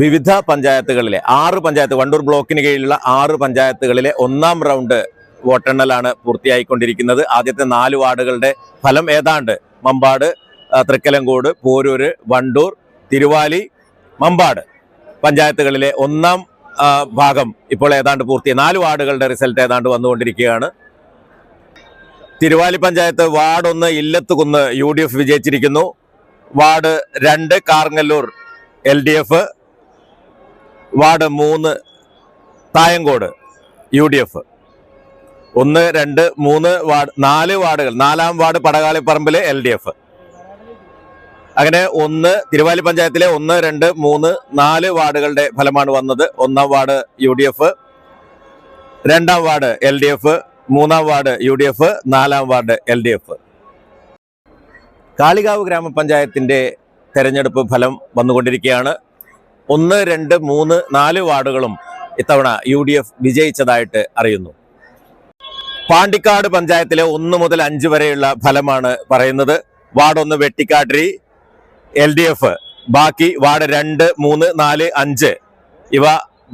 വിവിധ പഞ്ചായത്തുകളിലെ ആറ് പഞ്ചായത്ത് വണ്ടൂർ ബ്ലോക്കിന് കീഴിലുള്ള ആറ് പഞ്ചായത്തുകളിലെ ഒന്നാം റൗണ്ട് വോട്ടെണ്ണലാണ് പൂർത്തിയായിക്കൊണ്ടിരിക്കുന്നത്. ആദ്യത്തെ നാല് വാർഡുകളുടെ ഫലം ഏതാണ്ട്? മമ്പാട് തൃക്കലങ്കോട് പോരൂര് വണ്ടൂർ തിരുവാലി മമ്പാട് പഞ്ചായത്തുകളിലെ ഒന്നാം ഭാഗം ഇപ്പോൾ ഏതാണ്ട് പൂർത്തിയായി. നാല് വാർഡുകളുടെ റിസൾട്ട് ഏതാണ്ട് വന്നുകൊണ്ടിരിക്കുകയാണ്. തിരുവാലി പഞ്ചായത്ത് വാർഡ് ഒന്ന് ഇല്ലത്തുകുന്ന് യു ഡി എഫ് വിജയിച്ചിരിക്കുന്നു. വാർഡ് രണ്ട് Karngallur L D F ward മൂന്ന് തായങ്കോട് യു ഡി എഫ് ഒന്ന് രണ്ട് മൂന്ന് വാർഡ് നാല് വാർഡുകൾ. നാലാം വാർഡ് പടകാളിപ്പറമ്പിലെ എൽ ഡി എഫ് അങ്ങനെ ഒന്ന് തിരുവാലി പഞ്ചായത്തിലെ ഒന്ന് രണ്ട് മൂന്ന് നാല് വാർഡുകളുടെ ഫലമാണ് വന്നത്. ഒന്നാം വാർഡ് യു ഡി എഫ് രണ്ടാം വാർഡ് എൽ ഡി എഫ് മൂന്നാം വാർഡ് യു ഡി എഫ് നാലാം ward L D F Kalikavu ഗ്രാമപഞ്ചായത്തിന്റെ തെരഞ്ഞെടുപ്പ് ഫലം വന്നുകൊണ്ടിരിക്കുകയാണ്. ഒന്ന് രണ്ട് മൂന്ന് നാല് വാർഡുകളും ഇത്തവണ യു ഡി എഫ് വിജയിച്ചതായിട്ട് അറിയുന്നു. പാണ്ടിക്കാട് പഞ്ചായത്തിലെ ഒന്ന് മുതൽ അഞ്ച് വരെയുള്ള ഫലമാണ് പറയുന്നത്. വാർഡ് ഒന്ന് വെട്ടിക്കാട്ടിരി എൽ ഡി എഫ്. ബാക്കി വാർഡ് രണ്ട് മൂന്ന് നാല് അഞ്ച്. ഇവ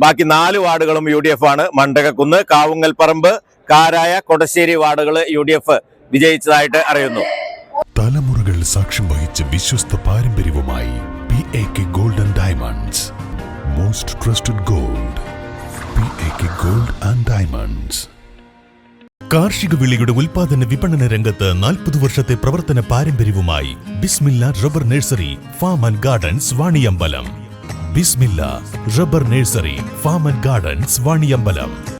ബാക്കി നാല് വാർഡുകളും യു ഡി എഫ് ആണ്. മണ്ടകക്കുന്ന് കാവുങ്ങൽപ്പറമ്പ് കാരായ കൊടശ്ശേരി വാർഡുകൾ യു ഡി എഫ് വിജയിച്ചതായിട്ട് അറിയുന്നു. തലമുറകൾ സാക്ഷ്യം വഹിച്ച വിശ്വസ്ത പാരമ്പര്യവുമായി P A K golden gold P A K gold and diamonds കാർഷിക വിളിയുടെ ഉൽപാദന വിപണന രംഗത്ത് നാൽപ്പത് വർഷത്തെ പ്രവർത്തന പാരമ്പര്യവുമായി Bismilla rubber nursery farm and gardens Vaniyambalam. Bismilla rubber nursery farm and gardens Vaniyambalam.